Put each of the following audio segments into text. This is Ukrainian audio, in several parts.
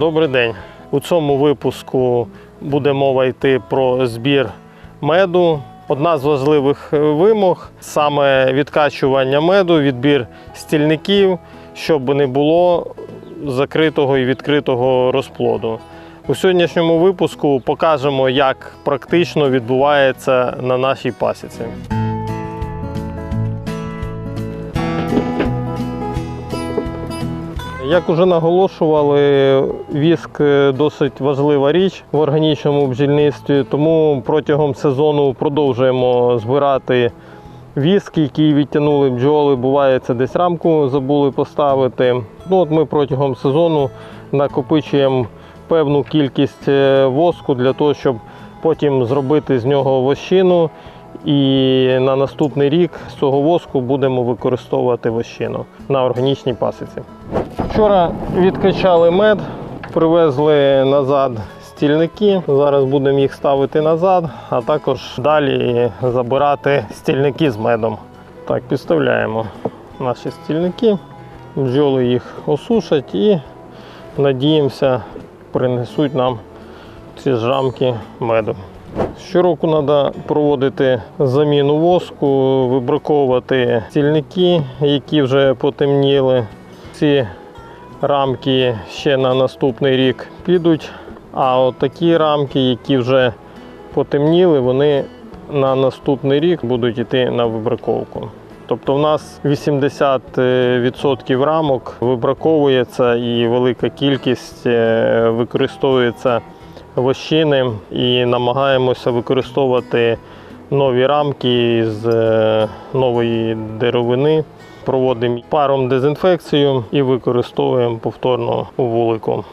Добрий день. У цьому випуску буде мова йти про збір меду. Одна з важливих е, вимог саме відкачування меду, відбір стільників, щоб не було закритого і відкритого розплоду. У сьогоднішньому випуску покажемо, як практично відбувається на нашій пасіці. Як уже наголошували, віск е, досить важлива річ в органічному бджільництві, тому протягом сезону продовжуємо збирати віск, який відтягнули бджоли. Буває, це десь рамку забули поставити. Ну, от ми протягом сезону накопичуємо певну кількість е, воску для того, щоб потім зробити з нього вощину. І на наступний рік з цього воску будемо використовувати вощину на органічній пасіці. Вчора відкачали мед, привезли назад стільники. Зараз будемо їх ставити назад, а також далі забирати стільники з медом. Так, підставляємо наші стільники, бджоли їх осушать і надіємося, принесуть нам ці жрамки меду. Щороку треба проводити заміну воску, вибраковувати стільники, які вже потемніли. Ці рамки ще на наступний рік підуть. А от такі рамки, які вже потемніли, вони на наступний рік будуть йти на вибраковку. Тобто в нас 80% рамок вибраковується і велика кількість е, використовується вощини і намагаємося використовувати нові рамки з е, нової деревини. Проводимо паром дезінфекцію і використовуємо повторно у вулику.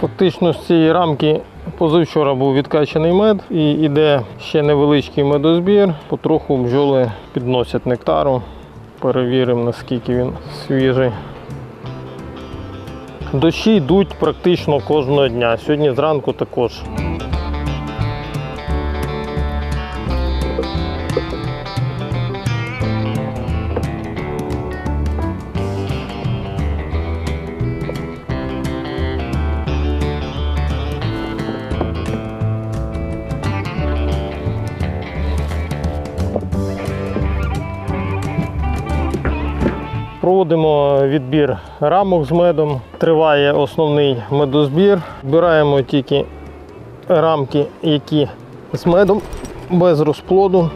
Фактично з цієї рамки позавчора був відкачаний мед і йде ще невеличкий медозбір. Потроху бджоли підносять нектару. Перевіримо, наскільки він свіжий. Дощі йдуть практично кожного дня. Сьогодні зранку також. Проводимо відбір рамок з медом. Триває основний медозбір. Збираємо тільки рамки, які з медом без розплоду.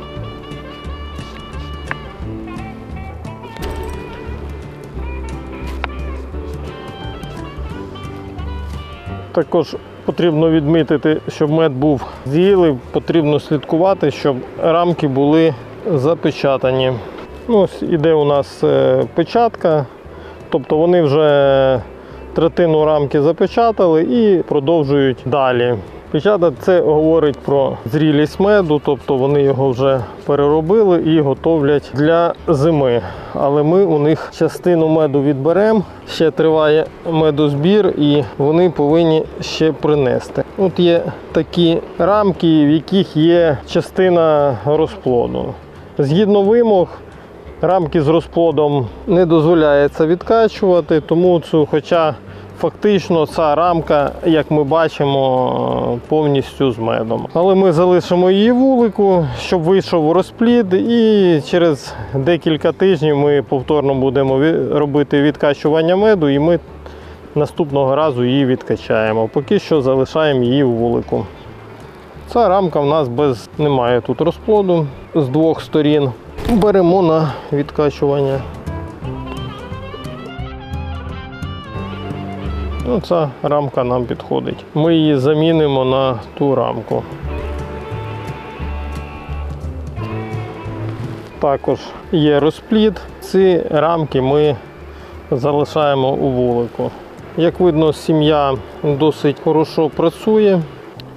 Також потрібно відмітити, щоб мед був з'їлий, потрібно слідкувати, щоб рамки були запечатані. Ну, ось іде у нас е, печатка, тобто вони вже третину рамки запечатали і продовжують далі. Печатка це говорить про зрілість меду, тобто вони його вже переробили і готовлять для зими. Але ми у них частину меду відберемо. Ще триває медозбір і вони повинні ще принести. От є такі рамки, в яких є частина розплоду. Згідно вимог, Рамки з розплодом не дозволяється відкачувати, тому цю, хоча фактично ця рамка, як ми бачимо, повністю з медом. Але ми залишимо її вулику, щоб вийшов розплід, і через декілька тижнів ми повторно будемо робити відкачування меду, і ми наступного разу її відкачаємо. Поки що залишаємо її у вулику. Ця рамка в нас без немає тут розплоду з двох сторін. Беремо на відкачування. Ну, ця рамка нам підходить. Ми її замінимо на ту рамку. Також є розплід. Ці рамки ми залишаємо у вулику. Як видно, сім'я досить хорошо працює.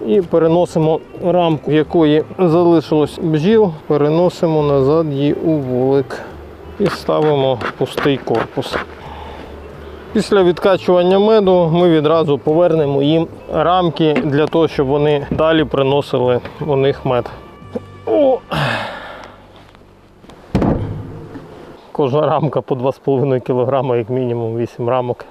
І переносимо рамку, якої залишилось бджіл, переносимо назад її у вулик і ставимо пустий корпус. Після відкачування меду ми відразу повернемо їм рамки для того, щоб вони далі приносили у них мед. О! кожна рамка по 2,5 кг, як мінімум 8 рамок.